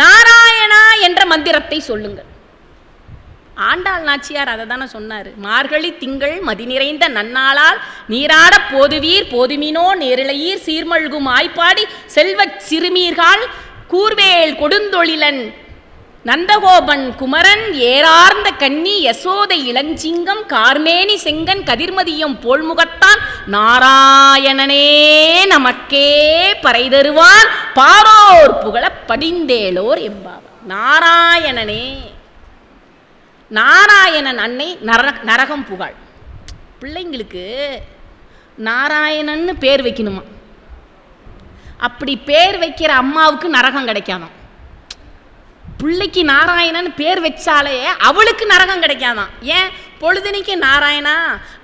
நாராயணா என்ற மந்திரத்தை சொல்லுங்கள். ஆண்டாள் நாச்சியார் அதை தானே சொன்னார். மார்கழி திங்கள் மதி நிறைந்த நன்னாளால் நீராட போதுவீர் போதுமினோ நேரிழையீர் சீர்மழ்கும் ஆய்ப்பாடி செல்வச் சிறுமீர்கள் கூர்வேல் கொடுந்தொழிலன் நந்தகோபன் குமரன் ஏறார்ந்த கன்னி யசோதை இளஞ்சிங்கம் கார்மேனி செங்கன் கதிர்மதியம் போல்முகத்தான் நாராயணனே நமக்கே பறை தருவான் பாரோர் புகழப் படிந்தேலோர் எம்பாவா நாராயணனே நாராயணன் அன்னை நர நரகம் புகழ். பிள்ளைங்களுக்கு நாராயணன்னு பேர் வைக்கணுமா? அப்படி பேர் வைக்கிற அம்மாவுக்கு நரகம் கிடைக்காதான் பிள்ளைக்கு நாராயணன் பேர் வச்சாலே அவளுக்கு நரகம் கிடைக்காதான். ஏன்? பொழுதுனைக்கு நாராயணா?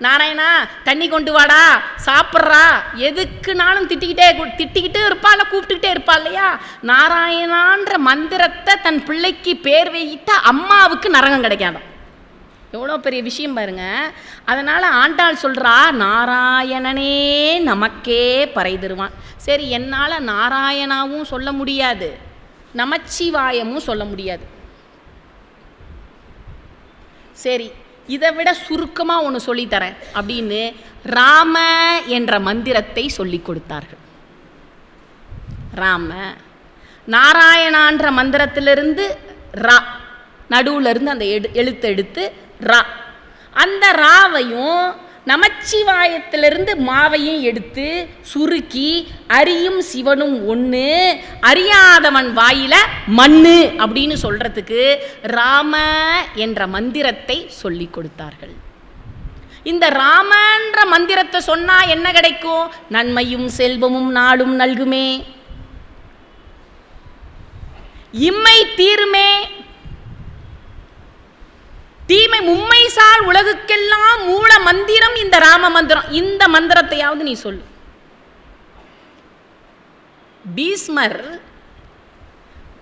நாராயணா தண்ணி கொண்டு வாடா சாப்பிட்றா. எதுக்குனாலும் திட்டிக்கிட்டே கு- திட்டிக்கிட்டே இருப்பா இல்லை கூப்பிட்டுக்கிட்டே இருப்பா இல்லையா? நாராயணான்ற மந்திரத்தை தன் பிள்ளைக்கு பேர் வைத்த அம்மாவுக்கு நரகம் கிடைக்காதான். எவ்வளோ பெரிய விஷயம் பாருங்க. அதனால் ஆண்டாள் சொல்கிறா நாராயணனே நமக்கே பறை தருவான். சரி என்னால் நாராயணாவும் சொல்ல முடியாது. நமச்சிவாயமும் சொல்ல முடியாது. சரி இதை விட சுருக்கமாக ஒன்று சொல்லித்தரேன். அப்படின்னு ராம என்ற மந்திரத்தை சொல்லிக் கொடுத்தார்கள். ராம நாராயணான்ற மந்திரத்திலிருந்து ரா நடுவுல இருந்து அந்த எடு எழுத்து எடுத்து ரா. அந்த ராவையும் நமச்சிவாயத்திலிருந்து மாவையும் எடுத்து சுருக்கி அரியும் சிவனும் ஒன்று அறியாதவன் வாயில மண்ணு அப்படின்னு சொல்றதுக்கு ராம என்ற மந்திரத்தை சொல்லி கொடுத்தார்கள். இந்த ராமன்ற மந்திரத்தை சொன்னா என்ன கிடைக்கும்? நன்மையும் செல்வமும் நாடும் நல்குமே. இம்மை தீருமே தீமை உண்மை சால் உலகுக்கெல்லாம் மூல மந்திரம் இந்த ராம மந்திரம். இந்த மந்திரத்தையாவது நீ சொல்லு. பீஸ்மர்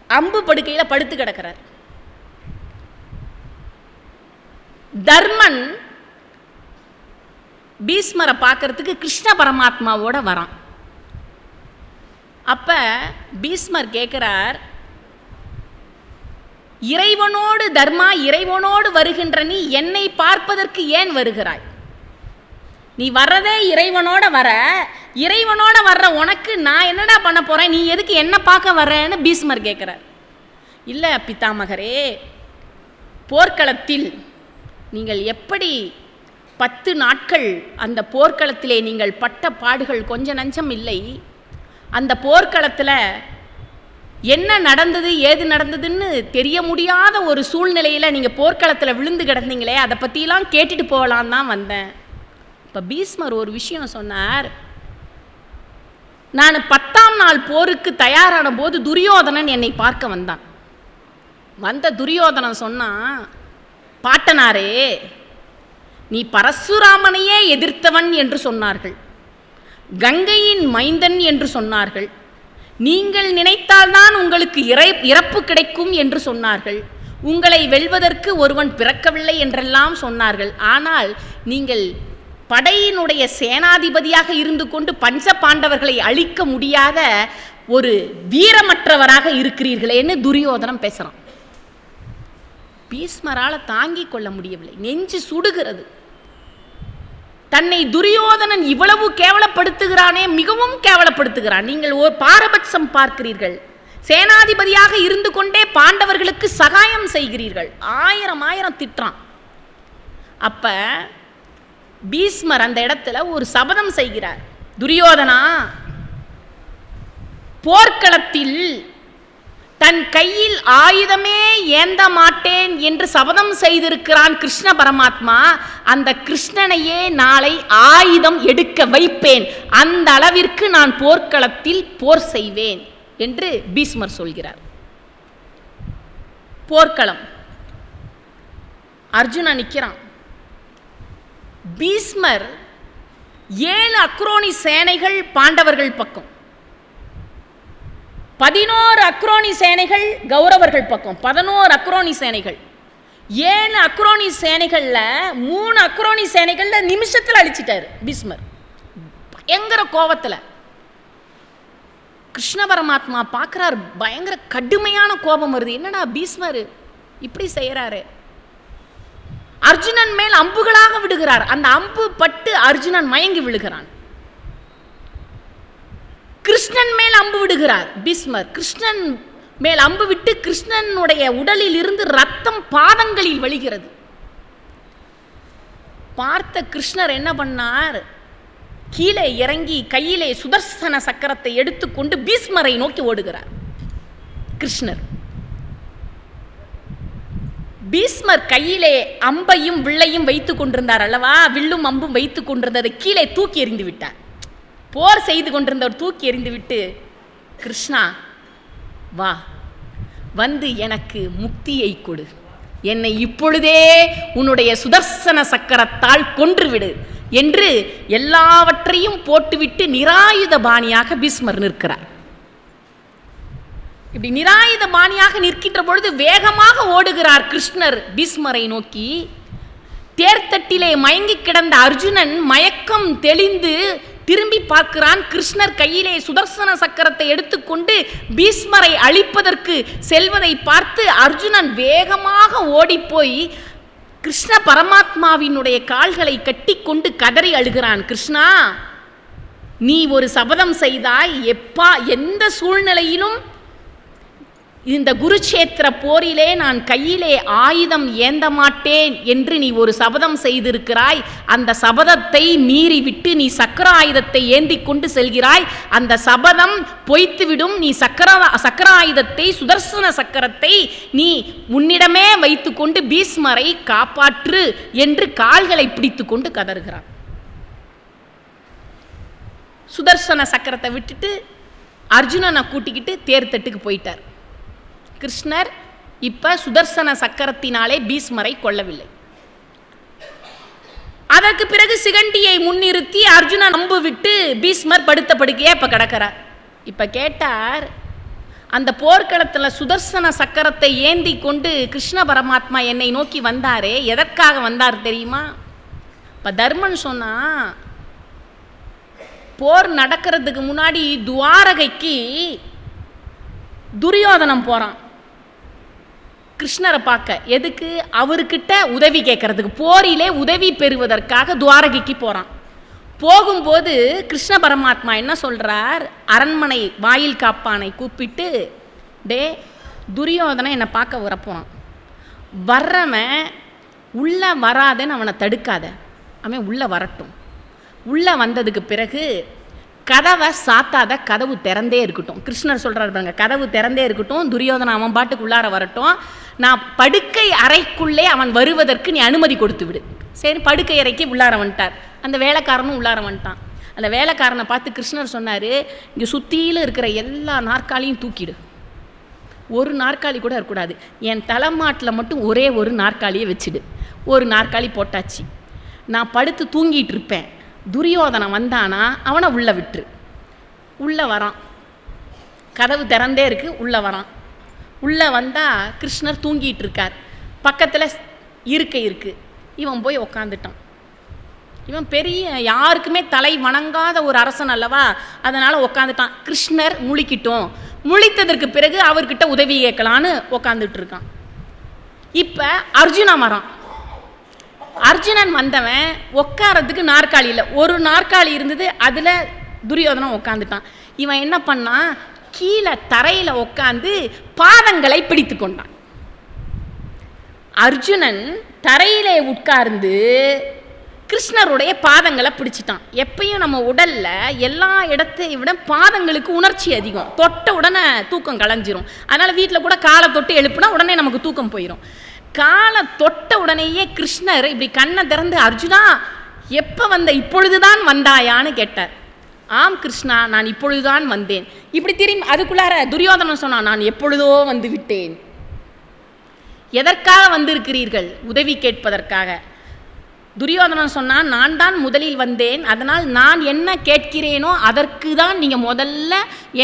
அம்பு படுக்கையில் படுத்து கிடக்கிறார். தர்மன் பீஸ்மரை பார்க்கறதுக்கு கிருஷ்ண பரமாத்மாவோட வரான். அப்ப பீஸ்மர் கேட்கிறார் இறைவனோடு தர்மா இறைவனோடு வருகின்ற நீ என்னை பார்ப்பதற்கு ஏன் வருகிறாய்? நீ வர்றதே இறைவனோட வர. இறைவனோட வர்ற உனக்கு நான் என்னடா பண்ண போறேன்? நீ எதுக்கு என்ன பார்க்க வர்றேன்னு பீஸ்மர் கேட்குறார் இல்லை பித்தாமகரே போர்க்களத்தில் நீங்கள் எப்படி பத்து நாட்கள் அந்த போர்க்களத்திலே நீங்கள் பட்ட பாடுகள் கொஞ்ச நஞ்சம் இல்லை. அந்த போர்க்களத்தில் என்ன நடந்தது ஏது நடந்ததுன்னு தெரிய முடியாத ஒரு சூழ்நிலையில் நீங்கள் போர்க்களத்தில் விழுந்து கிடந்தீங்களே அதை பற்றிலாம் கேட்டுட்டு போகலான் தான் வந்தேன். இப்போ பீஸ்மர் ஒரு விஷயம் சொன்னார். நான் பத்தாம் நாள் போருக்கு தயாரான போது துரியோதனன் என்னை பார்க்க வந்தான். வந்த துரியோதனன் சொன்னான் பாட்டனாரே நீ பரசுராமனையே எதிர்த்தவன் என்று சொன்னார்கள். கங்கையின் மைந்தன் என்று சொன்னார்கள். நீங்கள் நினைத்தால்தான் உங்களுக்கு இறை இறப்பு கிடைக்கும் என்று சொன்னார்கள். உங்களை வெல்வதற்கு ஒருவன் பிறக்கவில்லை என்றெல்லாம் சொன்னார்கள். ஆனால் நீங்கள் படையினுடைய சேனாதிபதியாக இருந்து கொண்டு பஞ்ச பாண்டவர்களை அழிக்க முடியாத ஒரு வீரமற்றவராக இருக்கிறீர்களேன்னு துரியோதனம் பேசுகிறான் பீஸ்மரால் தாங்கிக் கொள்ள முடியவில்லை. நெஞ்சு சுடுகிறது. தன்னை துரியோதனன் இவ்வளவு கேவலப்படுத்துகிறானே மிகவும் கேவலப்படுத்துகிறான். நீங்கள் ஒரு பாரபட்சம் பார்க்கிறீர்கள். சேனாதிபதியாக இருந்து கொண்டே பாண்டவர்களுக்கு சகாயம் செய்கிறீர்கள். ஆயிரம் ஆயிரம் திட்டுறான் அப்ப பீஸ்மர் அந்த இடத்துல ஒரு சபதம் செய்கிறார். துரியோதனா போர்க்களத்தில் தன் கையில் ஆயுதமே ஏந்த மாட்டேன் என்று சபதம் செய்திருக்கிறான் கிருஷ்ண பரமாத்மா அந்த கிருஷ்ணனையே நாளை ஆயுதம் எடுக்க வைப்பேன். அந்த அளவிற்கு நான் போர்க்களத்தில் போர் செய்வேன் என்று பீஸ்மர் சொல்கிறார். போர்க்களம். அர்ஜுனா நிற்கிறான் பீஸ்மர் ஏழு அக்ரோனி சேனைகள் பாண்டவர்கள் பக்கம். பதினோரு அக்ரோனி சேனைகள் கௌரவர்கள் பக்கம் பதினோரு அக்ரோனி சேனைகள். ஏழு அக்ரோனி சேனைகள்ல மூணு அக்ரோனி சேனைகள்ல நிமிஷத்தில் அழிச்சிட்டார் பீஸ்மர் பயங்கர கோபத்தில் கிருஷ்ண பரமாத்மா பார்க்குறார் பயங்கர கடுமையான கோபம் வருது. என்னடா பீஸ்மர் இப்படி செய்யறாரு? அர்ஜுனன் மேல் அம்புகளாக விடுகிறார் அந்த அம்பு பட்டு அர்ஜுனன் மயங்கி விழுகிறான். கிருஷ்ணன் மேல் அம்பு விடுகிறார். பீஸ்மர் கிருஷ்ணன் மேல் அம்பு விட்டு கிருஷ்ணனுடைய உடலில் இருந்து ரத்தம் பாதங்களில் வழிகிறது. பார்த்த கிருஷ்ணர் என்ன பண்ணார்? கீழே இறங்கி கையிலே சுதர்சன சக்கரத்தை எடுத்துக்கொண்டு பீஸ்மரை நோக்கி ஓடுகிறார். கிருஷ்ணர். பீஸ்மர் கையிலே அம்பையும் வில்லையும் வைத்துக் கொண்டிருந்தார் அல்லவா? வில்லும் அம்பும் வைத்துக் கொண்டிருந்ததை கீழே தூக்கி எறிந்து விட்டார். போர் செய்து கொண்டிருந்தவர் தூக்கி எறிந்துவிட்டு கிருஷ்ணா வா. வந்து எனக்கு முக்தியை கொடு. என்னை இப்பொழுதே உன்னுடைய சுதர்சன சக்கரத்தால் கொன்றுவிடு என்று எல்லாவற்றையும் போட்டுவிட்டு நிராயுத பாணியாக பீஸ்மர் நிற்கிறார். இப்படி நிராயுத பாணியாக நிற்கின்ற பொழுது வேகமாக ஓடுகிறார் கிருஷ்ணர் பீஸ்மரை நோக்கி. தேர்தட்டிலே மயங்கி கிடந்த அர்ஜுனன் மயக்கம் தெளிந்து திரும்பி பார்க்கிறான். கிருஷ்ணர் கையிலே சுதர்சன சக்கரத்தை எடுத்துக்கொண்டு பீஸ்மரை அழிப்பதற்கு செல்வதை பார்த்து அர்ஜுனன் வேகமாக ஓடிப்போய் கிருஷ்ண பரமாத்மாவினுடைய கால்களை கட்டிக்கொண்டு கதறி அழுகிறான். கிருஷ்ணா நீ ஒரு சபதம் செய்தாய். எப்பா எந்த சூழ்நிலையிலும் இந்த குருச்சேத்திர போரிலே நான் கையிலே ஆயுதம் ஏந்த மாட்டேன் என்று நீ ஒரு சபதம் செய்திருக்கிறாய். அந்த சபதத்தை மீறிவிட்டு நீ சக்கர ஆயுதத்தை ஏந்தி கொண்டு செல்கிறாய். அந்த சபதம் பொய்த்துவிடும். நீ சக்கர சக்கர ஆயுதத்தை சுதர்சன சக்கரத்தை நீ உன்னிடமே வைத்துக்கொண்டு பீஸ்மரை காப்பாற்று என்று கால்களை பிடித்துக்கொண்டு கதறுகிறான். சுதர்சன சக்கரத்தை விட்டுட்டு அர்ஜுனனை கூட்டிக்கிட்டு தேர்தட்டுக்கு போயிட்டார். கிருஷ்ணர் இப்போ சுதர்சன சக்கரத்தினாலே பீஸ்மரை கொல்லவில்லை. அதற்கு பிறகு சிகண்டியை முன்னிறுத்தி அர்ஜுனன் நம்பு விட்டு பீஸ்மர் படுத்த படுக்கையே இப்போ கிடக்கிறார். இப்போ கேட்டார் அந்த போர்க்களத்தில் சுதர்சன சக்கரத்தை ஏந்தி கொண்டு கிருஷ்ண பரமாத்மா என்னை நோக்கி வந்தாரே எதற்காக வந்தார் தெரியுமா? இப்போ தர்மன் சொன்னா போர் நடக்கிறதுக்கு முன்னாடி துவாரகைக்கு துரியோதனம் போகிறான் கிருஷ்ணரை பார்க்க. எதுக்கு? அவர்கிட்ட உதவி கேட்கறதுக்கு. போரிலே உதவி பெறுவதற்காக துவாரகைக்கு போகிறான் போகும்போது கிருஷ்ண பரமாத்மா என்ன சொல்கிறார் அரண்மனை வாயில் காப்பானை கூப்பிட்டு டே துரியோதனை என்னை பார்க்க வரப்போறான் வர்றவன் உள்ளே வராதன்னு அவனை தடுக்காத. அவன் உள்ளே வரட்டும். உள்ளே வந்ததுக்கு பிறகு கதவை சாத்தாத கதவு திறந்தே இருக்கட்டும். கிருஷ்ணர் சொல்கிறார் பாருங்க கதவு திறந்தே இருக்கட்டும் துரியோதன அவன் பாட்டுக்கு உள்ளார வரட்டும். நான் படுக்கை அறைக்குள்ளே அவன் வருவதற்கு நீ அனுமதி கொடுத்து விடு. சரி படுக்கை அறைக்கு உள்ளார வந்துட்டார். அந்த வேலைக்காரனும் உள்ளார வந்துட்டான். அந்த வேலைக்காரனை பார்த்து கிருஷ்ணர் சொன்னார் இங்கே சுற்றியில் இருக்கிற எல்லா நாற்காலியும் தூக்கிடு. ஒரு நாற்காலி கூட இருக்கக்கூடாது. என் தலைமாட்டில் மட்டும் ஒரே ஒரு நாற்காலியை வச்சுடு. ஒரு நாற்காலி போட்டாச்சு. நான் படுத்து தூங்கிட்டு இருப்பேன். துரியோதனன் வந்தானா அவனை உள்ளே விட்டுரு. உள்ளே வரான். கதவு திறந்தே இருக்கு உள்ளே வரான். உள்ளே வந்தால் கிருஷ்ணர் தூங்கிட்டு இருக்கார். பக்கத்தில் இருக்கை இருக்குது இவன் போய் உக்காந்துட்டான். இவன் பெரிய யாருக்குமே தலை வணங்காத ஒரு அரசன் அல்லவா? அதனால் உக்காந்துட்டான். கிருஷ்ணர் முழிக்கிட்டோம். முழித்ததற்கு பிறகு அவர்கிட்ட உதவி கேட்கலான்னு உக்காந்துட்டு இருக்கான். இப்போ அர்ஜுனா மரம். அர்ஜுனன் வந்தவன் உட்காரத்துக்கு நாற்காலி இல்லை. ஒரு நாற்காலி இருந்தது அதில் துரியோதனம் உட்காந்துட்டான் இவன் என்ன பண்ணான்? கீழே தரையில் உட்காந்து பாதங்களை பிடித்து கொண்டான். அர்ஜுனன் தரையிலே உட்கார்ந்து கிருஷ்ணருடைய பாதங்களை பிடிச்சிட்டான். எப்பயும் நம்ம உடல்ல எல்லா இடத்தை விட பாதங்களுக்கு உணர்ச்சி அதிகம். தொட்ட உடனே தூக்கம் களைஞ்சிரும் அதனால வீட்டில் கூட காலை தொட்டு எழுப்புனா உடனே நமக்கு தூக்கம் போயிடும் காலை தொட்ட உடனேயே கிருஷ்ணர் இப்படி கண்ணை திறந்து அர்ஜுனா எப்போ வந்த? இப்பொழுதுதான் வந்தாயான்னு கேட்டார். ஆம் கிருஷ்ணா நான் இப்பொழுதுதான் வந்தேன். இப்படி திரும்பி அதுக்குள்ளார துரியோதனன் சொன்னான் நான் எப்பொழுதோ வந்து விட்டேன். எதற்காக வந்திருக்கிறீர்கள்? உதவி கேட்பதற்காக. துரியோதனன் சொன்னான் நான் தான் முதலில் வந்தேன். அதனால் நான் என்ன கேட்கிறேனோ அதற்கு தான் நீங்கள் முதல்ல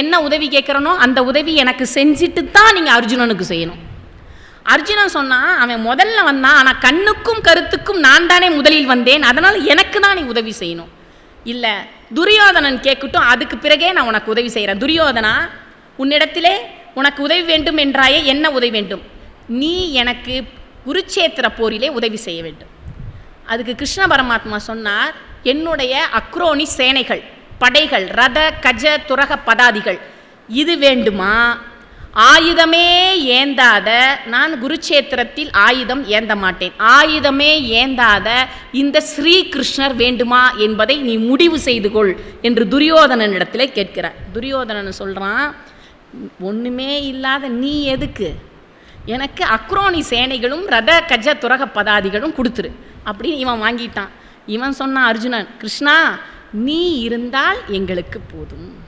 என்ன உதவி கேட்குறனோ அந்த உதவி எனக்கு செஞ்சுட்டு தான் நீங்கள் அர்ஜுனனுக்கு செய்யணும். அர்ஜுனன் சொன்னான் அவன் முதல்ல வந்தான் ஆனால் கண்ணுக்கும் கருத்துக்கும் நான் தானே முதலில் வந்தேன் அதனால் எனக்கு தான் நீ உதவி செய்யணும். இல்லை துரியோதனன் கேட்கட்டும் அதுக்கு பிறகே நான் உனக்கு உதவி செய்கிறேன் துரியோதனா உன்னிடத்திலே உனக்கு உதவி வேண்டும் என்றாயே என்ன உதவி வேண்டும்? நீ எனக்கு குருச்சேத்திர போரிலே உதவி செய்ய வேண்டும். அதுக்கு கிருஷ்ண பரமாத்மா சொன்னார் என்னுடைய அக்ரோனி சேனைகள் படைகள் ரத கஜ துரக பதாதிகள் இது வேண்டுமா? ஆயுதமே ஏந்தாத நான் குருச்சேத்திரத்தில் ஆயுதம் ஏந்த மாட்டேன். ஆயுதமே ஏந்தாத இந்த ஸ்ரீகிருஷ்ணர் வேண்டுமா என்பதை நீ முடிவு செய்து கொள் என்று துரியோதனனிடத்தில் கேட்கிறார். துரியோதனன் சொல்கிறான் ஒன்றுமே இல்லாத நீ எதுக்கு? எனக்கு அக்ரோனி சேனைகளும் ரத கஜ துரக பதாதிகளும் கொடுத்துரு. அப்படின்னு இவன் வாங்கிட்டான். இவன் சொன்னான் அர்ஜுனன் கிருஷ்ணா நீ இருந்தால் எங்களுக்கு போதும்.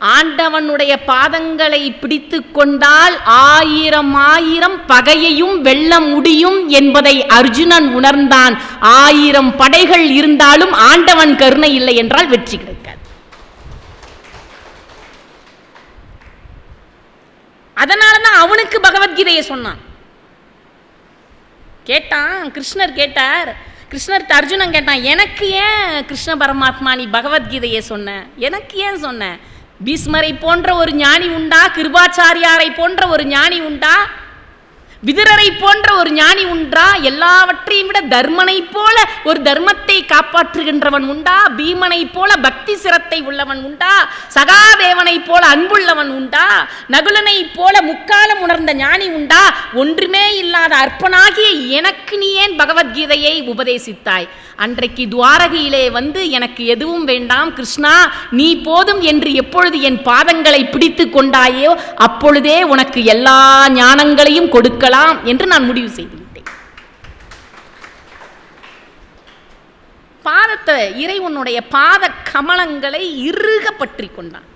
ஆண்டவனுடைய பாதங்களை பிடித்து கொண்டால் ஆயிரம் ஆயிரம் பகையையும் வெல்ல முடியும் என்பதை அர்ஜுனன் உணர்ந்தான். ஆயிரம் படைகள் இருந்தாலும் ஆண்டவன் கருணை இல்லை என்றால் வெற்றி கிடைக்காது. அதனால தான் அவனுக்கு பகவத்கீதையை சொன்னான். கேட்டான் கிருஷ்ணர் கேட்டார். கிருஷ்ணர்கிட்ட அர்ஜுனன் கேட்டான் எனக்கு ஏன் கிருஷ்ண பரமாத்மா நீ பகவத்கீதையை சொன்ன? எனக்கு ஏன் சொன்ன? பீஸ்மரை போன்ற ஒரு ஞானி உண்டா? கிருபாச்சாரியாரை போன்ற ஒரு ஞானி உண்டா? விதுரரை போன்ற ஒரு ஞானி உண்டா? எல்லாவற்றையும் விட தர்மனை போல ஒரு தர்மத்தை காப்பாற்றுகின்றவன் உண்டா? பீமனை போல பக்தி சிரத்தை உள்ளவன் உண்டா? சகாதேவனை போல அன்புள்ளவன் உண்டா? நகுலனை போல முக்காலம் உணர்ந்த ஞானி உண்டா? ஒன்றுமே இல்லாத அற்பனாகிய எனக்கு நீ ஏன் பகவத்கீதையை உபதேசித்தாய்? அன்றைக்கு துவாரகையிலே வந்து எனக்கு எதுவும் வேண்டாம் கிருஷ்ணா நீ போதும் என்று எப்பொழுது என் பாதங்களை பிடித்து கொண்டாயோ அப்பொழுதே உனக்கு எல்லா ஞானங்களையும் கொடுக்க போகலாம் என்று நான் முடிவு செய்துவிட்டேன். பாதத்தை இறைவனுடைய பாத கமலங்களை இறுக பற்றி கொண்டான்.